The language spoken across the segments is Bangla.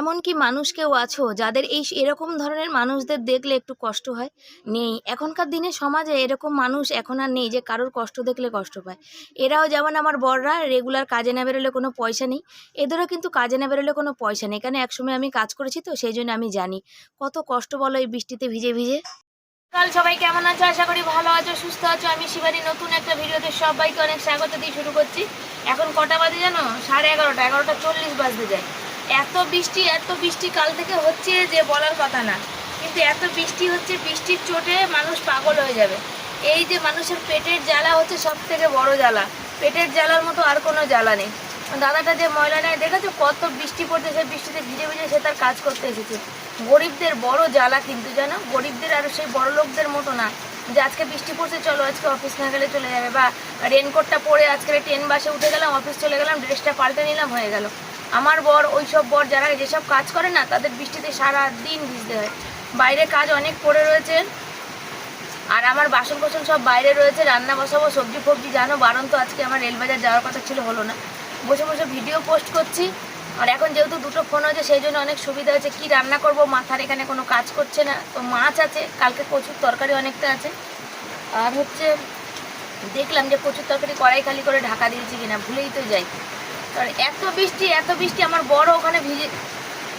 এমন কি মানুষ কেউ আছো যাদের এই এরকম ধরনের মানুষদের দেখলে একটু কষ্ট হয়? নেই। এখনকার দিনে সমাজে এরকম মানুষ এখন আর নেই যে কারোর কষ্ট দেখলে কষ্ট পায়। এরাও যেমন আমার বড়রা রেগুলার কাজে না বেরোলে কোনো পয়সা নেই। এদেরও কিন্তু কাজে না বেরোলে কোনো পয়সা নেই। কারণ একসময় আমি কাজ করেছি তো, সেই জন্য আমি জানি। কত কষ্ট বলো এই বৃষ্টিতে ভিজে ভিজে। কাল সবাই কেমন আছো? আশা করি ভালো আছো, সুস্থ আছো। আমি শিবানী, নতুন একটা ভিডিওতে সবাইকে অনেক স্বাগত দিয়ে শুরু করছি। এখন কটা বাজে জানো? সাড়ে এগারোটা। এগারোটা চল্লিশ বাজতে যায়। এত বৃষ্টি এত বৃষ্টি কাল থেকে হচ্ছে যে বলার কথা না। কিন্তু এত বৃষ্টি হচ্ছে, বৃষ্টির চোটে মানুষ পাগল হয়ে যাবে। এই যে মানুষের পেটের জ্বালা হচ্ছে সব থেকে বড় জ্বালা। পেটের জ্বালার মতো আর কোনো জ্বালা নেই। দাদাটা যে ময়লা নেয়, দেখেছ কত বৃষ্টি পড়ছে সে বৃষ্টিতে ভিজে ভিজে সে তার কাজ করতে এসেছে। গরিবদের বড় জ্বালা কিন্তু, জানো? গরিবদের আর সেই বড় লোকদের মতো না। যে আজকে বৃষ্টি পড়ছে, চলো আজকে অফিস না গেলে চলে যাবে। বা রেনকোটটা পরে আজকে ট্রেন বাসে উঠে গেলাম, অফিস চলে গেলাম ড্রেসটা পাল্টে নিলাম, হয়ে গেল। আমার বর ওই সব বর যারা যেসব কাজ করে না, তাদের বৃষ্টিতে সারা দিন ভিজতে হয়। বাইরে কাজ অনেক পড়ে রয়েছে। আর আমার বাসন কোসন সব বাইরে রয়েছে। রান্না বসাবো, সবজি ফবজি জানো, বারণ তো আজকে আমার রেলবাজার যাওয়ার কথা ছিল, হলো না। বসে বসে ভিডিও পোস্ট করছি। আর এখন যেহেতু দুটো ফোন হয়েছে, সেই জন্য অনেক সুবিধা হয়েছে। কি রান্না করব? মাথার এখানে কোনো কাজ করছে না। তো মাছ আছে, কালকে কচুর তরকারি অনেকটা আছে। আর হচ্ছে, দেখলাম যে কচুর তরকারি কড়াই খালি করে ঢাকা দিয়েছি কিনা, ভুলেই তো যাই। আর এত বৃষ্টি এত বৃষ্টি, আমার বড় ওখানে ভিজে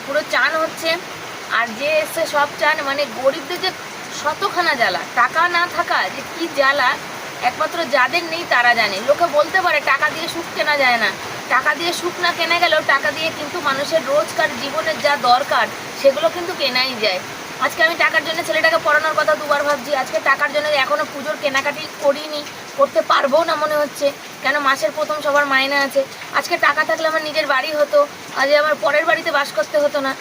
পুরো চান হচ্ছে। আর যে এসছে সব চান মানে গরিবদের যে শতখানা জ্বালা, টাকা না থাকা যে কি জ্বালা, একমাত্র যাদের নেই তারা জানে। লোকে বলতে পারে, টাকা দিয়ে সুখ কেনা যায় না। টাকা দিয়ে সুখ না কেনা গেলেও টাকা দিয়ে কিন্তু মানুষের রোজকার জীবনের যা দরকার, সেগুলো কিন্তু কেনাই যায়। আজকে আমি টাকার জন্য ছেলেটাকে পড়ানোর কথা দুবার ভাবছি। আজকে টাকার জন্য এখনও পুজোর কেনাকাটি করিনি, করতে পারব না মনে হচ্ছে, কেন মাসের প্রথম সবার মাইনে আছে। আজকে টাকা থাকলে আমার নিজের বাড়ি হতো আজ আমার পরের বাড়িতে বাস করতে হতো না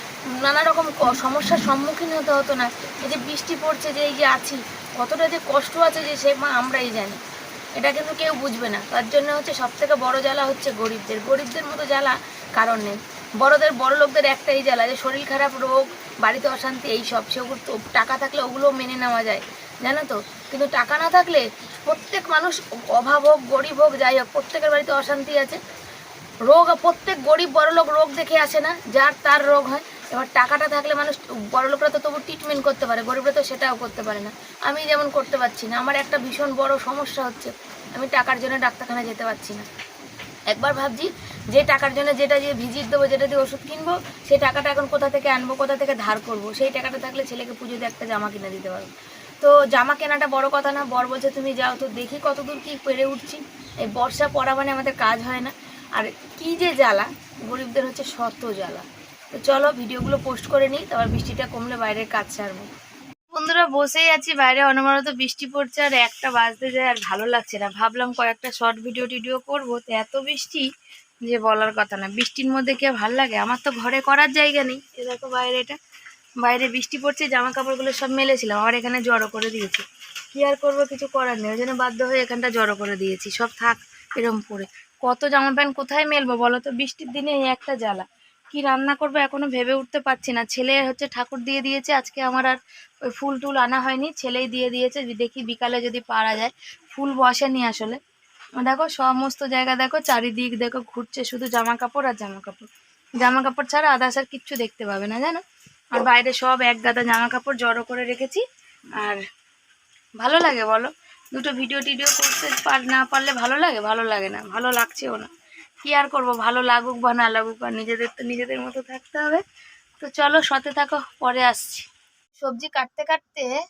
নানা রকম সমস্যার সম্মুখীন হতে হতো না। এই যে বৃষ্টি পড়ছে যে এই যে আছি, কতটা যে কষ্ট আছে যে সে মা আমরাই জানি। এটা কিন্তু কেউ বুঝবে না। তার জন্য হচ্ছে সব থেকে বড় জ্বালা হচ্ছে গরিবদের। গরিবদের মতো জ্বালা কারণ নেই। বড়দের, বড় লোকদের একটাই জ্বালা, যে শরীর খারাপ, রোগ, বাড়িতে অশান্তি, এই সব, সেগুলো টাকা থাকলে ওগুলো মেনে নেওয়া যায়, জানো তো? কিন্তু টাকা না থাকলে প্রত্যেক মানুষ অভাব হোক, গরিব হোক, যাই হোক, প্রত্যেকের বাড়িতে অশান্তি আছে। রোগ, প্রত্যেক গরিব, বড় লোক রোগ দেখে আসে না, যার তার রোগ হয়। এবার টাকাটা থাকলে মানুষ, বড় লোকরা তো তবু ট্রিটমেন্ট করতে পারে, গরিবরা তো সেটাও করতে পারে না। আমি যেমন করতে পারছি না, আমার একটা ভীষণ বড় সমস্যা হচ্ছে, আমি টাকার জন্য ডাক্তারখানায় যেতে পারছি না। একবার ভাবছি যে টাকার জন্য যেটা দিয়ে ভিজিট দেবো, যেটা দিয়ে ওষুধ কিনবো, সেই টাকাটা এখন কোথা থেকে আনব, কোথা থেকে ধার করব? সেই টাকাটা থাকলে ছেলেকে পুজোতে একটা জামা কিনে দিতে পারব। তো জামা কেনাটা বড় কথা না, বর বলছে, তুমি যাও, তো দেখি কতদূর কি পেরে উঠছি। এই বর্ষা পড়া মানে আমাদের কাজ হয় না। আর কি যে জ্বালা, গরিবদের হচ্ছে শত জ্বালা। তো চলো, ভিডিওগুলো পোস্ট করে নিই, তারপর বৃষ্টিটা কমলে বাইরের কাজ ছাড়বো বন্ধুরা বসেই আছি, বাইরে অনবরত বৃষ্টি পড়ছে আর একটা বাজতে যায় আর ভালো লাগছে না। ভাবলাম কয়েকটা শর্ট ভিডিও টিডিও করব। তো এত বৃষ্টি যে বলার কথা না। বৃষ্টির মধ্যে কে ভালো লাগে? আমার তো ঘরে করার জায়গা নেই। এ দেখো বাইরে এটা। বাইরে বৃষ্টি পড়ছে জামা কাপড়গুলো সব মেলেছিলাম। আবার এখানে জড়ো করে দিয়েছি। কি আর করব? কিছু করার নেই। ওই জন্য বাধ্য হয়ে এখানটা জড়ো করে দিয়েছি। সব থাক, এরম পরে কত জামা প্যান্ট কোথায় মেলবো বলো তো? বৃষ্টির দিনে একটা জ্বালা। কি রান্না করব এখনও ভেবে উঠতে পারছি না। ছেলে হচ্ছে ঠাকুর দিয়ে দিয়েছে। আজকে আমার আর ফুল টুল আনা হয়নি, ছেলেই দিয়ে দিয়েছে দেখি বিকালে যদি পারা যায়। ফুল বসেনি আসলে। দেখো সমস্ত জায়গা দেখো, চারিদিক দেখো, ঘুরছে শুধু জামা কাপড় আর জামা কাপড় জামা কাপড় ছাড়া আদার্স আর কিচ্ছু দেখতে পাবে না, জানো? আর বাইরে সব এক গাদা জামা কাপড় জড়ো করে রেখেছি। আর ভালো লাগে বলো? দুটো ভিডিও টিডিও করতে পার, না পারলে ভালো লাগে? ভালো লাগে না, ভালো লাগছেও না। কি আর করব? ভালো লাগুক বা না লাগুক, আর নিজেদের তো নিজেদের মতো থাকতে হবে। তো চলো সতে থাকো, পরে আসছি। সবজি কাটতে কাটতে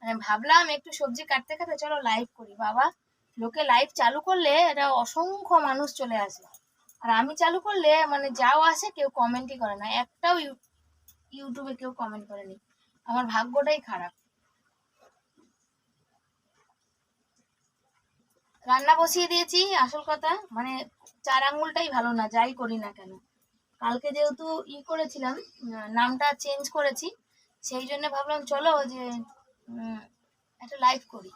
মানে ভাবলাম একটু সবজি কাটতে কাটতে চলো লাইভ করি। বাবা, লোকে লাইভ চালু করলে এটা অসংখ্য মানুষ চলে আসে। আর আমি চালু করলে মানে যাও আসে, কেউ কমেন্টই করে না। একটাও ইউ- ইউটিউবে কেউ কমেন্ট করেনি আমার ভাগ্যটাই খারাপ। রান্না বসিয়ে দিয়েছি, আসল কথা। মানে চার আঙ্গুলটাই ভালো না, যাই করি না কেন। কালকে যেহেতু ই করেছিলাম নামটা চেঞ্জ করেছি। সেই জন্য ভাবলাম, চলো যে একটা লাইভ করি।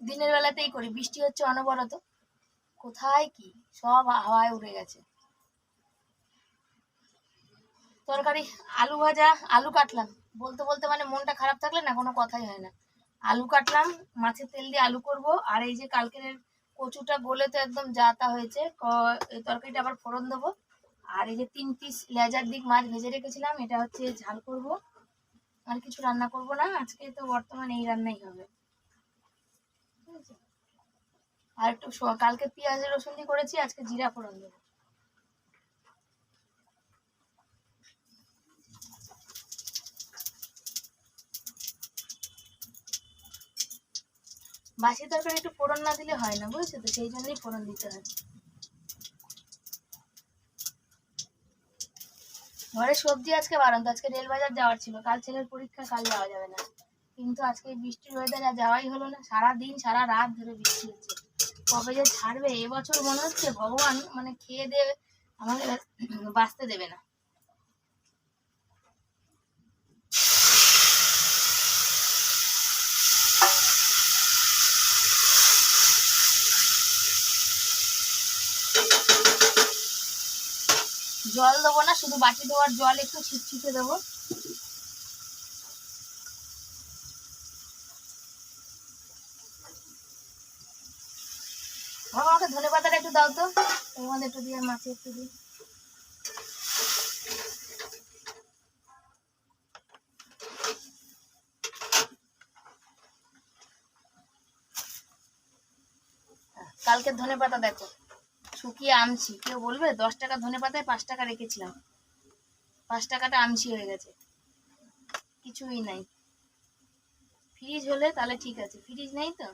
দিনের বেলাতেই করি। বৃষ্টি হচ্ছে অনবরত। কোথায় কি? সব হাওয়ায় উড়ে গেছে। তরকারি, আলু ভাজা, আলু কাটলাম। বলতে বলতে মানে মনটা খারাপ থাকলে না, কোনো কথাই হয় না। আলু কাটলাম, মাছের তেল দিয়ে আলু করব। আর এই যে কালকের কচুটা গলে তো একদম জাতা হয়েছে তরকারিটা আবার ফোড়ন দেবো। আর এই যে তিন পিস লেজার দিক মাছ ভেজে রেখেছিলাম, এটা হচ্ছে ঝাল করব। আর কিছু রান্না করব না, আজকে তো বর্তমান এই রান্নাই হবে? আর একটু কালকে পেঁয়াজ রসুন দিয়ে করেছি, আজকে জিরা ফোড়ন দেবো। বাসি তরকারি একটু ফোড়ন না দিলে হয় না, বুঝছ তো? সেই জন্যই ফোড়ন দিতে হয়। ঘরে সবজি আজকে বারণ আজকে রেল বাজার যাওয়ার ছিল। কাল ছেলের পরীক্ষা, কাল যাওয়া যাবে না। কিন্তু আজকে বৃষ্টির ওয়েদার আর যাওয়াই হলো না। সারা দিন সারা রাত ধরে বৃষ্টি হচ্ছে। কবে যে ছাড়বে, এবছর মনে হচ্ছে ভগবান মানে খেয়ে দেবে আমাকে বাঁচতে দেবে না। জল দেবো না, শুধু বাটি দেওয়ার জল একটু ছিটছিটে দেবো। আমাকে ধনে পাতাটা একটু দাও তো। এর মধ্যে একটু দিয়ে মাছে একটু দিই। কালকে ধনে পাতা দেখো। শুকিয়ে আমছি কেউ বলবে, দশ টাকা ধনে পাতায় পাঁচ টাকা রেখেছিলাম। পাঁচ টাকাটা আমছি হয়ে গেছে। কিছুই নাই। ফ্রিজ হলে তাহলে ঠিক আছে। ফ্রিজ নেই তো?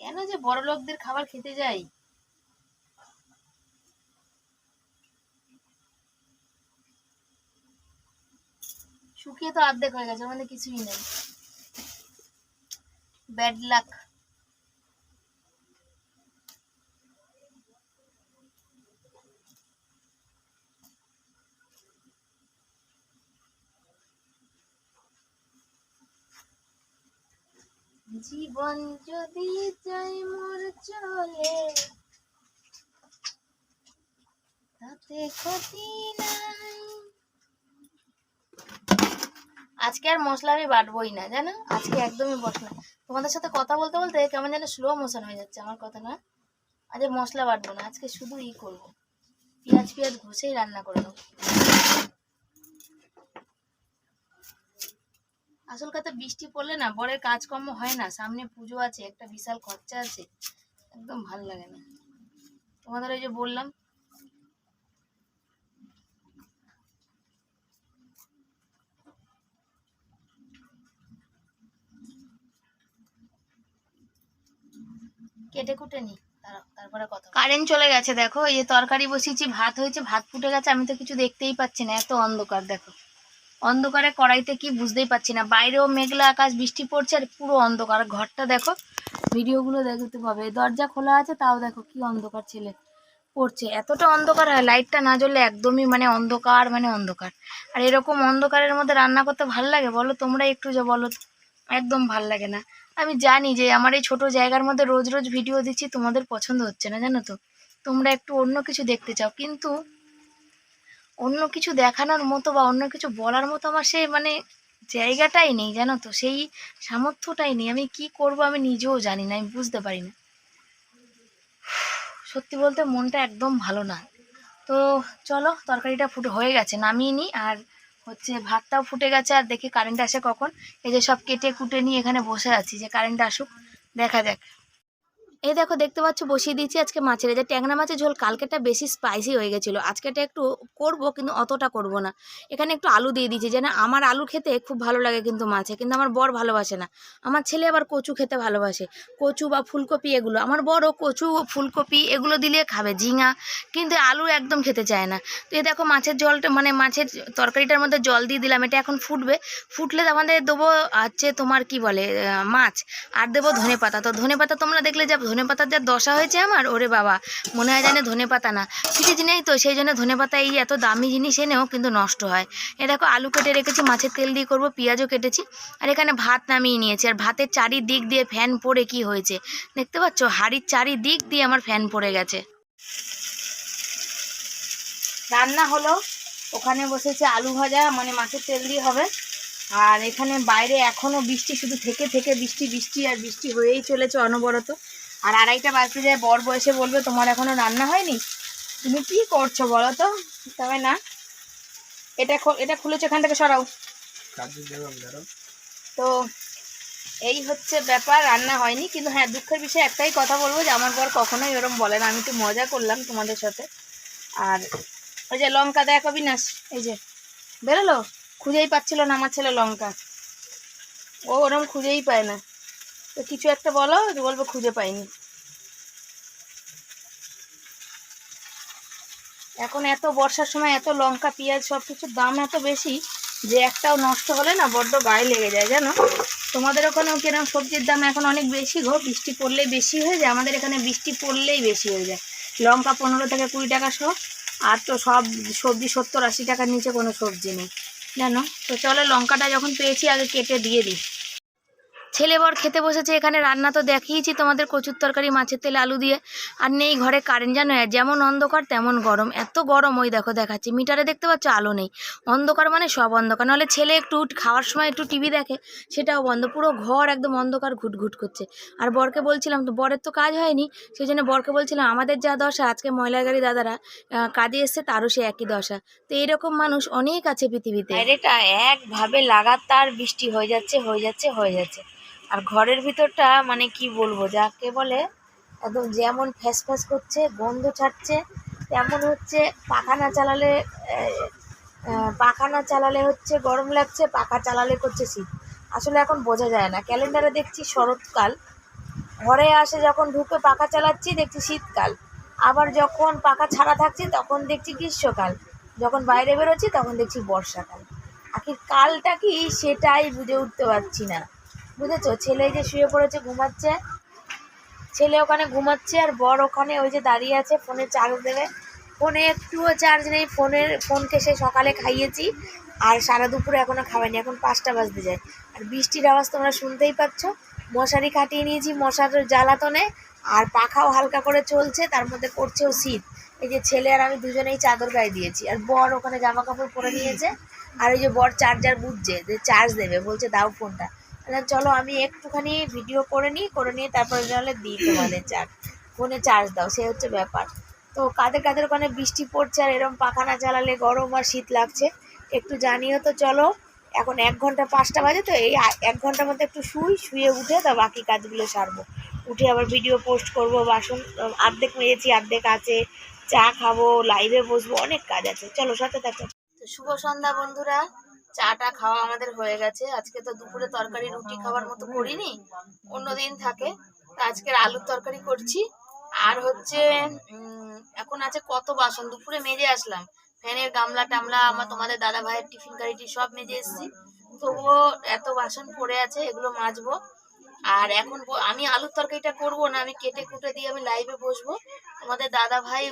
কেন যে বড় লোকদের খাবার খেতে যাই? শুকিয়ে তো অর্ধেক হয়ে গেছে মধ্যে কিছুই নেই। ব্যাড লাক জীবন যদি চাই মোর চলে, তাতে ক্ষতি নাই। আজকে আর মশলা আমি বাটবই না, জানো? আজকে একদমই বসবো না তোমাদের সাথে কথা বলতে বলতে কেমন যেন স্লো মোশন হয়ে যাচ্ছে আমার কথা, না? আজ মশলা বাটবো না, আজকে শুধু ই করব। পেঁয়াজ পেঁয়াজ ঘষেই রান্না করে নেব। আসল কথা বৃষ্টি পড়লে না বরের কাজকর্ম হয় না। সামনে পুজো আছে, একটা বিশাল খরচা আছে। একদম ভালো লাগে না। তোমাদের ওই যে বললাম, কেটে কুটে নি। তারপরে কথা কারেন্ট চলে গেছে, দেখো। এই যে তরকারি বসিয়েছি, ভাত হয়েছে, ভাত ফুটে গেছে, আমি তো কিছু দেখতেই পাচ্ছি না। এত অন্ধকার, দেখো। অন্ধকারে কড়াইতে কি বুঝতেই পারছি না। বাইরেও মেঘলা আকাশ, বৃষ্টি পড়ছে আর পুরো অন্ধকার। ঘরটা দেখো, ভিডিওগুলো দেখতে পাবে দরজা খোলা আছে তাও দেখো কি অন্ধকার ছেলে পড়ছে। এতটা অন্ধকার হয়, লাইটটা না জ্বললে একদমই মানে অন্ধকার মানে অন্ধকার। আর এরকম অন্ধকারের মধ্যে রান্না করতে ভালো লাগে? বলো তোমরা একটু যে বলো। একদম ভালো লাগে না। আমি জানি যে আমার এই ছোট জায়গার মধ্যে রোজ রোজ ভিডিও দিচ্ছি, তোমাদের পছন্দ হচ্ছে না, জানো তো? তোমরা একটু অন্য কিছু দেখতে চাও। কিন্তু অন্য কিছু দেখানোর মতো বা অন্য কিছু বলার মতো আমার সেই মানে জায়গাটাই নেই, জানো তো? সেই সামর্থ্যটাই নেই। আমি কি করব আমি নিজেও জানি না, আমি বুঝতে পারি না। সত্যি বলতে মনটা একদম ভালো না। তো চলো, তরকারিটা ফুটে, হয়ে গেছে, নামিয়ে নিই। আর হচ্ছে ভাতটাও ফুটে গেছে, আর দেখি কারেন্ট আসে কখন। এই যে সব কেটে কুটে নিয়ে এখানে বসে আছি, যে কারেন্ট আসুক, দেখা যাক। এই দেখো দেখতে পাচ্ছ, বসিয়ে দিয়েছি আজকে মাছের। যে ট্যাংরা মাছের ঝোল কালকেটা বেশি স্পাইসি হয়ে গেছিল। আজকেটা একটু করব, কিন্তু অতটা করব না। এখানে একটু আলু দিয়ে দিয়েছি, যেন আমার আলু খেতে খুব ভালো লাগে কিন্তু মাছে, কিন্তু আমার বর ভালোবাসে না। আমার ছেলে আবার কচু খেতে ভালোবাসে। কচু বা ফুলকপি এগুলো। আমার বড় কচু ফুলকপি এগুলো দিলে খাবে, ঝিঙা, কিন্তু আলু একদম খেতে চায় না। তো এই দেখো মাছের জলটা মানে মাছের তরকারিটার মধ্যে জল দিয়ে দিলাম, এটা এখন ফুটবে। ফুটলে আমাদের দেবো হচ্ছে তোমার কি বলে মাছ, আর দেবো ধনে পাতা তো ধনে পাতা তোমরা দেখলে যা ধনে পাতার যা দশা হয়েছে আমার? ওরে বাবা, মনে হয় জানে ধনে পাতা না। ফ্রিজ নেই তো সেই জন্য ধনে পাতা এই এত দামি জিনিস এনেও কিন্তু নষ্ট হয়। এ দেখো, আলু কেটে রেখেছি, মাছের তেল দিয়ে করব, পেঁয়াজও কেটেছি আর এখানে ভাত নামিয়ে নিয়েছি। আর ভাতের চারিদিক দিয়ে ফ্যান পড়ে কি হয়েছে? দেখতে পাচ্ছ, হাড়ির চারিদিক দিয়ে আমার ফ্যান পড়ে গেছে। রান্না হলো, ওখানে বসেছে আলু ভাজা মানে মাছের তেল দিয়ে হবে। আর এখানে বাইরে এখনও বৃষ্টি শুধু থেকে থেকে বৃষ্টি বৃষ্টি আর বৃষ্টি হয়েই চলেছে অনবরত। আর আড়াইটা বাজতে যায় বর বয়সে বলবে তোমার এখনও রান্না হয়নি? তুমি কি করছ বলো তো? তবে না। এটা এটা খুলেছো এখান থেকে সরাও। তো এই হচ্ছে ব্যাপার রান্না হয়নি। কিন্তু হ্যাঁ দুঃখের বিষয়ে একটাই কথা বলব যে আমার বর কখনোই ওরম বলে না। আমি একটু মজা করলাম তোমাদের সাথে। আর ওই যে লঙ্কা দেখ অবিনাশ এই যে বেরোলো? খুঁজেই পাচ্ছিল না আমার ছেলে লঙ্কা। ও ওরম খুঁজেই পায় না। তো কিছু একটা বলো বলব খুঁজে পাইনি। এখন এত বর্ষার সময় এত লঙ্কা, পেঁয়াজ সব কিছুর দাম এত বেশি যে একটাও নষ্ট হলে না বড্ড গায়ে লেগে যায়, জানো? তোমাদের ওখানেও কীরকম সবজির দাম এখন অনেক বেশি গো, বৃষ্টি পড়লেই বেশি হয়ে যায়, আমাদের এখানে বৃষ্টি পড়লেই বেশি হয়ে যায়। লঙ্কা পনেরো থেকে কুড়ি টাকা সহ, আর তো সব সবজি সত্তর আশি টাকার নিচে কোনো সবজি নেই, জানো? তো চলো লঙ্কাটা যখন পেয়েছি আগে কেটে দিয়ে দিই। ছেলে বর খেতে বসেছে, এখানে রান্না তো দেখিয়েছি তোমাদের কচুর তরকারি, মাছের তেলে আলু দিয়ে। আর নেই ঘরে কারেন্ট জানো? যেমন অন্ধকার, তেমন গরম। এত গরম ওই দেখো দেখাচ্ছি। মিটারে দেখতে পাচ্ছ? আলো নেই। অন্ধকার মানে সব অন্ধকার। নাহলে ছেলে একটু খাওয়ার সময় একটু টিভি দেখে, সেটাও বন্ধ। পুরো ঘর একদম অন্ধকার, ঘুটঘুট করছে। আর বরকে বলছিলাম, তো বরের তো কাজ হয়নি? সেই জন্য বরকে বলছিলাম, আমাদের যা দশা, আজকে ময়লার গাড়ি দাদারা কাজে এসছে, তারও সে একই দশা। তো এরকম মানুষ অনেক আছে পৃথিবীতে। এটা একভাবে লাগাতার বৃষ্টি হয়ে যাচ্ছে হয়ে যাচ্ছে হয়ে যাচ্ছে। আর ঘরের ভিতরটা মানে কি বলব, যাকে বলে একদম যেমন ফ্যাস ফ্যাস করছে, গন্ধ ছাড়ছে, তেমন হচ্ছে পাখা না চালালে পাখা না চালালে হচ্ছে গরম লাগছে, পাখা চালালে করছে শীত। আসলে এখন বোঝা যায় না। ক্যালেন্ডারে দেখছি শরৎকাল, ঘরে আসে যখন ঢুকে পাখা চালাচ্ছি, দেখছি শীতকাল। আবার যখন পাখা ছাড়া থাকছে, তখন দেখছি গ্রীষ্মকাল। যখন বাইরে বেরোচ্ছি, তখন দেখছি বর্ষাকাল। আখির কালটা কি সেটাই বুঝে উঠতে পারছি না। বুঝেছ? ছেলে যে শুয়ে পড়েছে, ঘুমাচ্ছে। ছেলে ওখানে ঘুমাচ্ছে আর বর ওখানে ওই যে দাঁড়িয়ে আছে ফোনে চার্জ দেবে। ফোনে একটুও চার্জ নেই, ফোনের, ফোনকে সে সকালে খাইয়েছি আর সারা দুপুরে এখনও খাওয়াইনি এখন পাঁচটা বাজতে যায়। আর বৃষ্টির আওয়াজ তোমরা শুনতেই পাচ্ছ। মশারি কাটিয়ে নিয়েছি, মশার জ্বালাতনে আর পাখাও হালকা করে চলছে, তার মধ্যে করছেও শীত। এই যে ছেলে আর আমি দুজনেই চাদর গায়ে দিয়েছি, আর বর ওখানে জামা কাপড় পরে নিয়েছে। আর ওই যে বর চার্জার বুঝছে, যে চার্জ দেবে, বলছে দাও ফোনটা চলো আমি একটুখানি ভিডিও করে নিই, করে নিয়ে তারপরে নাহলে দিই তোমাদের চার্জ ফোনে চার্জ দাও, সে হচ্ছে ব্যাপার। তো কাদের কাদের ওখানে বৃষ্টি পড়ছে আর এরকম পাখা না চালালে গরম আর শীত লাগছে, একটু জানিও তো চলো। এখন এক ঘণ্টা পাঁচটা বাজে তো, এই এক ঘণ্টার মধ্যে একটু শুই, শুয়ে উঠে তা বাকি কাজগুলো সারবো। উঠে আবার ভিডিও পোস্ট করব, বাসন অর্ধেক মেরেছি অর্ধেক আছে, চা খাব লাইভে বসবো, অনেক কাজ আছে। চলো, সাথে থাকো। তো শুভ সন্ধ্যা বন্ধুরা। চাটা খাওয়া আমাদের হয়ে গেছে। আজকে তো দুপুরে তরকারি, রুটি খাওয়ার মতো করিনি। অন্যদিন থাকে। আজকের আলুর তরকারি করছি। আর হচ্ছে এখন আছে কত বাসন? দুপুরে মেজে আসলাম। ফ্যানের গামলা টামলা, আমার তোমাদের দাদা ভাইয়ের টিফিন কারিটি সব মেজে এসেছি। তবুও এত বাসন পড়ে আছে, এগুলো মাজবো। আর এখন আমি আলুর তরকারিটা করব না, আমি কেটে কুটে দিয়ে আমি লাইভে বসবো। তোমাদের দাদা ভাই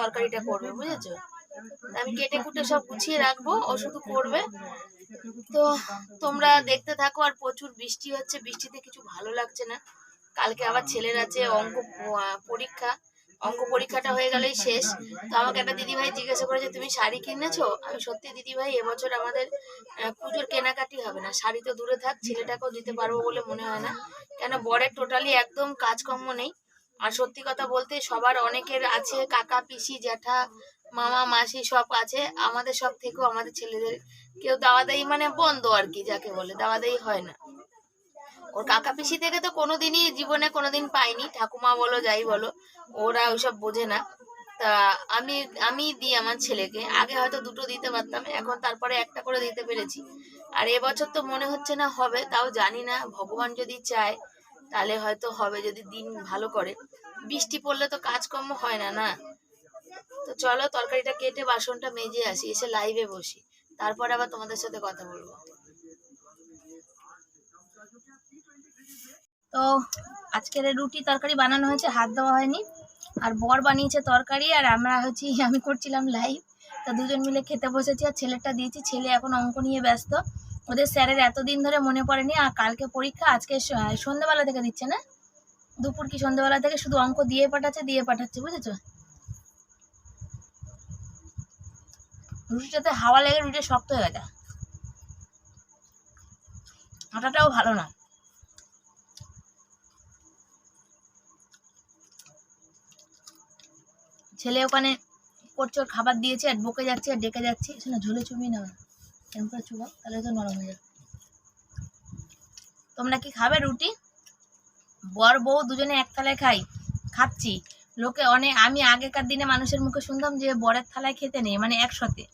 তরকারিটা করবে, বুঝেছ? আমি কেটে কুটে সব গুছিয়ে রাখব ও শুধু করবে। তো তোমরা দেখতে থাকো, আর প্রচুর বৃষ্টি হচ্ছে, বৃষ্টিতে কিছু ভালো লাগছে না। কালকে আবার ছেলের আছে অঙ্ক পরীক্ষা। অঙ্ক পরীক্ষাটা হয়ে গেলেই শেষ। তো আমাকে একটা দিদিভাই জিজ্ঞাসা করেছে তুমি শাড়ি কিনেছো? আমি সত্যি দিদিভাই, এবছর আমাদের পুজোর কেনাকাটি হবে না। শাড়ি তো দূরে থাক, ছেলেটাকেও দিতে পারব বলে মনে হয় না। কেন, বরের টোটালি একদম কাজকর্ম নেই। আর সত্যি কথা বলতে, সবার অনেকের আছে কাকা, পিসি, জ্যাঠা মামা, মাসি সব আছে, আমাদের সব থেকেও আমাদের ছেলেদের কেউ দাওয়া দেয় মানে বন্ধ আর কি যাকে বলে দাওয়া দেই হয় না। ওর কাকা পিসি থেকে তো কোনোদিনই জীবনে কোনোদিন পাইনি, ঠাকুমা বলো, যাই বলো, ওরা ওইসব বোঝে না। তা আমি আমি দিই আমার ছেলেকে, আগে হয়তো দুটো দিতে পারতাম, এখন তারপরে একটা করে দিতে পেরেছি। আর এবছর তো মনে হচ্ছে না হবে, তাও জানি না, ভগবান যদি চায়, তাহলে হয়তো হবে, যদি দিন ভালো করে। বৃষ্টি পড়লে তো কাজকর্ম হয় না না? তো চলো তরকারিটা কেটে বাসনটা মেজে আসি, এসে লাইভে বসি। তারপর আবার তোমাদের সাথে কথা বলব। তো আজকের রুটি তরকারি বানানো হয়েছে, হাত দেওয়া হয়নি। আর বর বানিয়েছে তরকারি, আর আমরা হচ্ছি, আমি করছিলাম লাইভ তো দুজন মিলে খেতে বসেছি, আর ছেলেটা দিয়েছি। ছেলে এখন অঙ্ক নিয়ে ব্যস্ত। ওদের স্যারের এতদিন ধরে মনে পড়েনি, আর কালকে পরীক্ষা, আজকে সন্ধ্যেবেলা থেকে দিচ্ছে না? দুপুর কি সন্ধ্যেবেলা থেকে শুধু অঙ্ক দিয়ে পাঠাচ্ছে দিয়ে পাঠাচ্ছে, বুঝেছ? রুটিটাতে হাওয়া লেগে রুটিটা শক্ত হয়ে গেছে আটাটাও ভালো না। ছেলে ওখানে করছে খাবার দিয়েছে, আর বকে যাচ্ছে, আর ডেকে যাচ্ছে। শোনা ঝোলে নাও না। এরকম করে চুবাও? তাহলে তো নরম হয়ে যাবে। তোমরা কি খাবে রুটি? বর বউ দুজনে এক থালায় খাই। খাচ্ছি। লোকে অনেক আমি আগেকার দিনে মানুষের মুখে শুনতাম যে বরের থালায় খেতে নেই মানে একসাথে।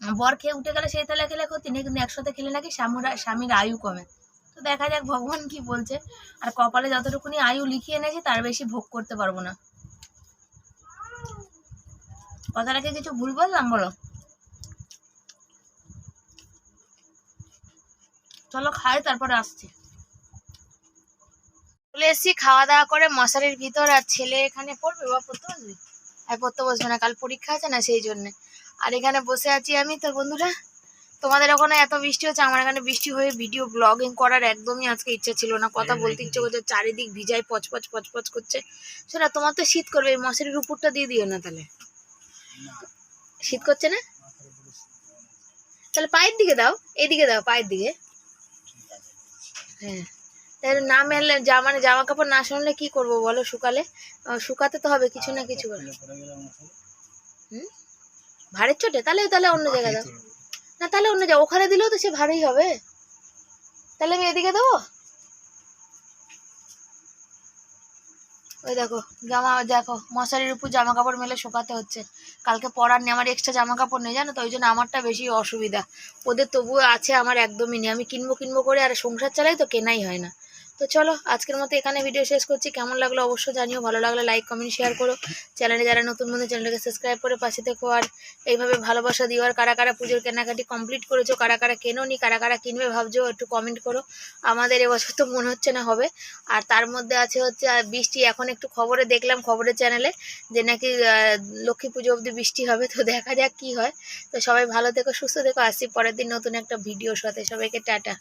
বর খেয়ে উঠে গেলে, সেই থালায় খেলে ক্ষতি নেই, কিন্তু একসাথে খেলে নাকি স্বামীরা, স্বামীর আয়ু কমে। তো দেখা যাক ভগবান কি বলছে। আর কপালে যতটুকুনি আয়ু লিখিয়ে এনেছি, তার বেশি ভোগ করতে পারব না। কথাটাকে কিছু ভুল বললাম, বলো? চলো খাই, তারপরে আসছি। চলে এসেছি, খাওয়া দাওয়া করে মশারির ভিতর, আর ছেলে এখানে পড়বে বা পড়তে বসবে? আর পড়তে বসবে না, কাল পরীক্ষা আছে না সেই জন্যে। আর এখানে বসে আছি আমি তো বন্ধুরা তোমাদের ওখানে এত বৃষ্টি হচ্ছে আমার এখানে বৃষ্টি হয়ে ভিডিও ব্লগিং করার একদমই আজকে ইচ্ছা ছিল না। কথা বলতে ইচ্ছে করছে চারিদিক ভিজাই পচপচ পচপচ করছে। শোনা তোমার তো শীত করবে এই মশারির উপরটা দিয়ে দিও না তাহলে। শীত করছে না? তাহলে পায়ের দিকে দাও এদিকে দাও পায়ের দিকে। হ্যাঁ তাহলে না মেললে যা মানে জামা কাপড় না শুনলে কি করব বলো শুকালে? শুকাতে তো হবে কিছু না কিছু করে। হুম? ভারের চোটে? তাহলে তাহলে অন্য জায়গায় দাও। না। তাহলে অন্য জায়গা ওখানে দিলেও তো সে ভারী হবে। তাহলে আমি এদিকে দেবো? ওই দেখো জামা দেখো মশারির উপর জামা কাপড় মেলে শুকাতে হচ্ছে। কালকে পরার নেই আমার এক্সট্রা জামা কাপড় নেই জানো তো? ওই জন্য আমারটা বেশি অসুবিধা। ওদের তবুও আছে আমার একদমই নেই। আমি কিনবো কিনবো করে আর সংসার চালাই তো কেনাই হয় না। তো চলো, আজকের মতো এখানে ভিডিও শেষ করছি। কেমন লাগল অবশ্যই জানিও, ভালো লাগলে লাইক কমেন্ট শেয়ার করো। চ্যানেলে যারা নতুন বন্ধু চ্যানেলটাকে সাবস্ক্রাইব করে পাশে থেকো। আর এইভাবে ভালোবাসা দিও। আর কারা কারা পুজোর কেনাকাটি কমপ্লিট করেছ, কারা কারা কেনো নি কারা কারা কিনবে ভাবছ, একটু কমেন্ট করো। আমাদের এবছর তো মনে হচ্ছে না হবে। আর তার মধ্যে আছে হচ্ছে বৃষ্টি। এখন একটু খবরে দেখলাম, খবরের চ্যানেলে যে নাকি লক্ষ্মী পুজো অবধি বৃষ্টি হবে। তো দেখা যাক কি হয়। তো সবাই ভালো থেকো, সুস্থ থেকো। আসছি পরের দিন নতুন একটা ভিডিওর সাথে। সবাইকে টাটা।